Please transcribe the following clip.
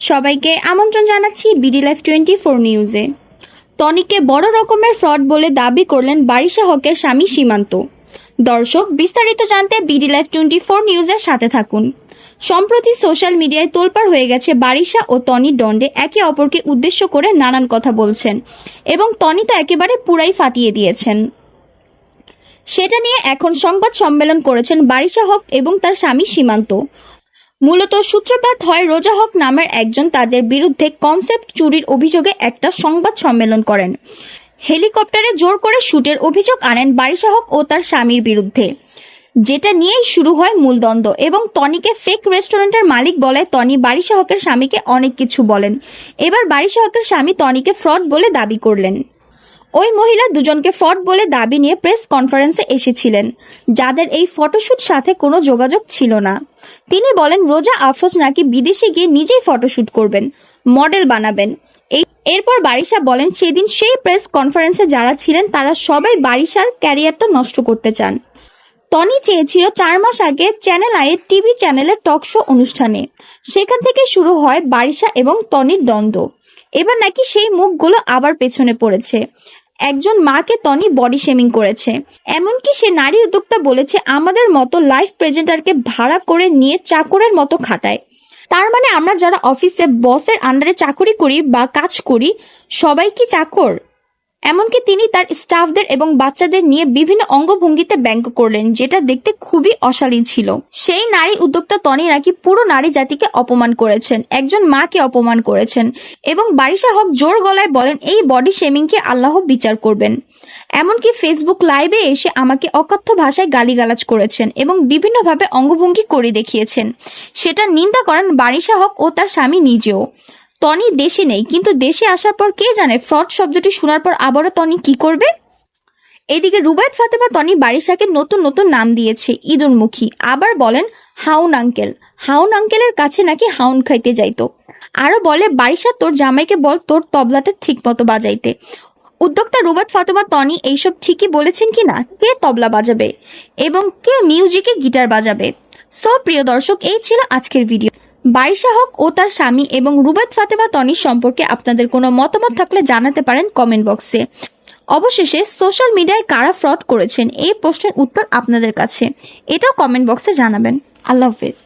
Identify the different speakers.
Speaker 1: সবাইকে আমন্ত্রণ জানাচ্ছি বিডি লাইফ টোয়েন্টি ফোর নিউজে। টনিকে বড় রকমের ফ্রড বলে দাবি করলেন বারিশা হকের স্বামী সীমান্ত। দর্শক, বিস্তারিত জানতে বিডি লাইফ টোয়েন্টি ফোর নিউজের সাথে থাকুন। সম্প্রতি সোশ্যাল মিডিয়ায় তোলপাড় হয়ে গেছে বারিশা ও টনি ডন্ডে একে অপরকে উদ্দেশ্য করে নানান কথা বলছেন এবং টনি তো একেবারে পুরাই ফাটিয়ে দিয়েছেন। সেটা নিয়ে এখন সংবাদ সম্মেলন করেছেন বারিশা হক এবং তার স্বামী সীমান্ত। মূলত সূত্রপাত হয় রোজা হক নামের একজন তাদের বিরুদ্ধে কনসেপ্ট চুরির অভিযোগে একটা সংবাদ সম্মেলন করেন। হেলিকপ্টারে জোর করে শুটের অভিযোগ আনেন বারিশা হক ও তার স্বামীর বিরুদ্ধে। যেটা নিয়েই শুরু হয় মূলদ্বন্দ্ব এবং টনিকে ফেক রেস্টুরেন্টের মালিক বলে টনি বারিশা হকের স্বামীকে অনেক কিছু বলেন। এবার বারিশা হকের স্বামী টনিকে ফ্রড বলে দাবি করলেন। ওই মহিলা দুজনকে ফ্রড বলে দাবি নিয়ে প্রেস কনফারেন্সে এসেছিলেন। যাদের এই ফটোশ্যুট সাথে কোনো যোগাযোগ ছিল না। তিনি বলেন, রোজা আফরোজ নাকি বিদেশে গিয়ে নিজেই ফটোশ্যুট করবেন, মডেল বানাবেন। এই এরপর বারিশা বলেন, সেদিন সেই প্রেস কনফারেন্সে যারা ছিলেন, তারা সবাই বারিশার ক্যারিয়ারটা নষ্ট করতে চান। টনি চেয়েছিল চার মাস আগে চ্যানেল আইয়ের টিভি চ্যানেলের টক শো অনুষ্ঠানে। সেখান থেকে শুরু হয় বারিশা এবং টনির দ্বন্দ্ব। এবার নাকি সেই মুখগুলো আবার পেছনে পড়েছে। একজন মাকে তনি বডি শেমিং করেছে। এমনকি সে নারী উদ্যোক্তা বলেছে, আমাদের মতো লাইফ প্রেজেন্টারকে ভাড়া করে নিয়ে চাকরের মতো খাটায়। তার মানে আমরা যারা অফিসে বসের আন্ডারে চাকরি করি বা কাজ করি, সবাই কি চাকর? এমনকি তিনি তার স্টাফদের এবং বাচ্চাদের নিয়ে বিভিন্ন অঙ্গভঙ্গিতে ব্যঙ্গ করলেন, যেটা দেখতে খুবই অশালীন ছিল। সেই নারী উদ্যোক্তা তনি নাকি পুরো নারী জাতিকে অপমান করেছেন, একজন মাকে অপমান করেছেন, এবং বারিশা হক জোর গলায় বলেন, এই বডি শেমিংকে আল্লাহ বিচার করবেন। এমনকি ফেসবুক লাইভে এসে আমাকে অকথ্য ভাষায় গালিগালাজ করেছেন এবং বিভিন্নভাবে অঙ্গভঙ্গি করে দেখিয়েছেন। সেটা নিন্দা করেন বারিশা হক ও তার স্বামী নিজেও। টনি দেশে নেই, কিন্তু দেশে আসার পর কে জানে ফ্রড শব্দটি শোনার পর আবারও টনি কি করবে? এদিকে রুবায়ত ফাতেমা টনি বারিশাকে নতুন নতুন নাম দিয়েছে ইঁদুরমুখী আবার বলেন হাউন আঙ্কেল। হাউন আঙ্কেলের কাছে নাকি হাউন খাইতে যাইতো। আরও বলে বারিশা তোর জামাইকে বল তোর তবলাটা ঠিক মতো বাজাইতে। উদ্যোক্তা রুবাত ফাতেমা টনি এইসব ঠিকই বলেছেন কি না, কে তবলা বাজাবে? এবং কে মিউজিকে গিটার বাজাবে? সো প্রিয় দর্শক, এই ছিল আজকের ভিডিও। বারিশা হক ও তার স্বামী এবং রুবাত ফাতেমা তনির সম্পর্কে আপনাদের কোনো মতামত থাকলে জানাতে পারেন কমেন্ট বক্সে। অবশেষে সোশ্যাল মিডিয়ায় কারা ফ্রড করেছেন এই প্রশ্নের উত্তর আপনাদের কাছে। এটাও কমেন্ট বক্সে জানাবেন। আল্লাহ হাফেজ।